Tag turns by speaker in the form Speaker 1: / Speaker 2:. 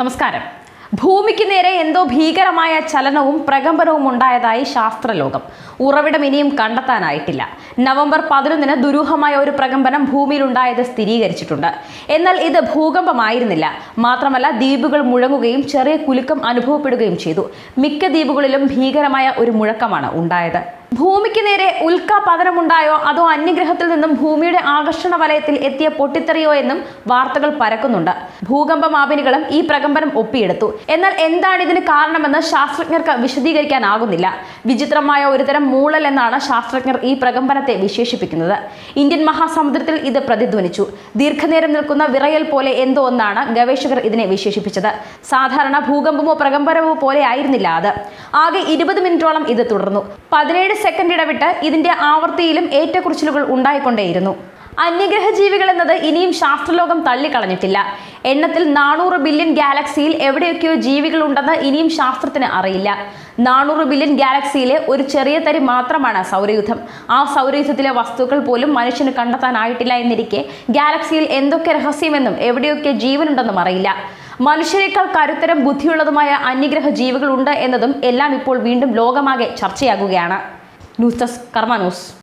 Speaker 1: നമസ്കാരം. ഭൂമിക്ക് നേരെ എന്തോ ഭീകരമായ ചലനവും പ്രകമ്പനവും ഉണ്ടായതായി ശാസ്ത്രലോകം. ഉറവിടം ഇനിയും കണ്ടെത്താനായിട്ടില്ല. നവംബർ പതിനൊന്നിന് ദുരൂഹമായ ഒരു പ്രകമ്പനം ഭൂമിയിൽ ഭൂമിയിലുണ്ടായത് സ്ഥിരീകരിച്ചിട്ടുണ്ട്. എന്നാൽ ഇത് ഭൂകമ്പമായിരുന്നില്ല. മാത്രമല്ല ദ്വീപുകൾ മുഴങ്ങുകയും ചെറിയ കുലുക്കം അനുഭവപ്പെടുകയും ചെയ്തു. മിക്ക ദ്വീപുകളിലും ഭീകരമായ ഒരു മുഴക്കമാണ് ഉണ്ടായത്. ഭൂമിക്ക് നേരെ ഉൽക്കാപതനമുണ്ടായോ? അതോ അന്യഗ്രഹത്തിൽ നിന്നും ഭൂമിയുടെ ആകർഷണ വലയത്തിൽ എത്തിയ പൊട്ടിത്തെറിയോ എന്നും വാർത്തകൾ പരക്കുന്നുണ്ട്. ഭൂകമ്പ മാപിനികളും ഈ പ്രകമ്പനം ഒപ്പിയെടുത്തു. എന്നാൽ എന്താണ് ഇതിന് കാരണമെന്ന് ശാസ്ത്രജ്ഞർക്ക് വിശദീകരിക്കാനാകുന്നില്ല. വിചിത്രമായ ഒരുതരം മൂളൽ എന്നാണ് ശാസ്ത്രജ്ഞർ ഈ പ്രകമ്പനത്തെ വിശേഷിപ്പിക്കുന്നത്. ഇന്ത്യൻ മഹാസമുദ്രത്തിൽ ഇത് പ്രതിധ്വനിച്ചു. ദീർഘനേരം നിൽക്കുന്ന വിറയൽ പോലെ എന്തോ ഒന്നാണ് ഗവേഷകർ ഇതിനെ വിശേഷിപ്പിച്ചത്. സാധാരണ ഭൂകമ്പമോ പ്രകമ്പനമോ പോലെ ആയിരുന്നില്ല അത്. ആകെ ഇരുപത് മിനിറ്റോളം ഇത് തുടർന്നു. പതിനേഴ് സെക്കൻഡ് ഇടവിട്ട് ഇതിന്റെ ആവർത്തിയിലും ഏറ്റക്കുറിച്ചിലുകൾ ഉണ്ടായിക്കൊണ്ടേയിരുന്നു. അന്യഗ്രഹ ജീവികൾ എന്നത് ഇനിയും ശാസ്ത്രലോകം തള്ളിക്കളഞ്ഞിട്ടില്ല. എണ്ണത്തിൽ നാനൂറ് ബില്യൺ ഗാലക്സിയിൽ എവിടെയൊക്കെയോ ജീവികൾ ഉണ്ടെന്ന് ഇനിയും ശാസ്ത്രത്തിന് അറിയില്ല. നാനൂറ് ബില്യൺ ഗാലക്സിയിലെ ഒരു ചെറിയ തരി മാത്രമാണ് സൗരയൂഥം. ആ സൗരയൂഥത്തിലെ വസ്തുക്കൾ പോലും മനുഷ്യന് കണ്ടെത്താനായിട്ടില്ല എന്നിരിക്കെ ഗാലക്സിയിൽ എന്തൊക്കെ രഹസ്യമെന്നും എവിടെയൊക്കെ ജീവനുണ്ടെന്നും അറിയില്ല. മനുഷ്യരെക്കാൾ കരുത്തരം ബുദ്ധിയുള്ളതുമായ അന്യഗ്രഹ ജീവികളുണ്ട് എന്നതും എല്ലാം ഇപ്പോൾ വീണ്ടും ലോകമാകെ ചർച്ചയാകുകയാണ്. ന്യൂസ് ഡെസ്ക് കർമ്മ ന്യൂസ്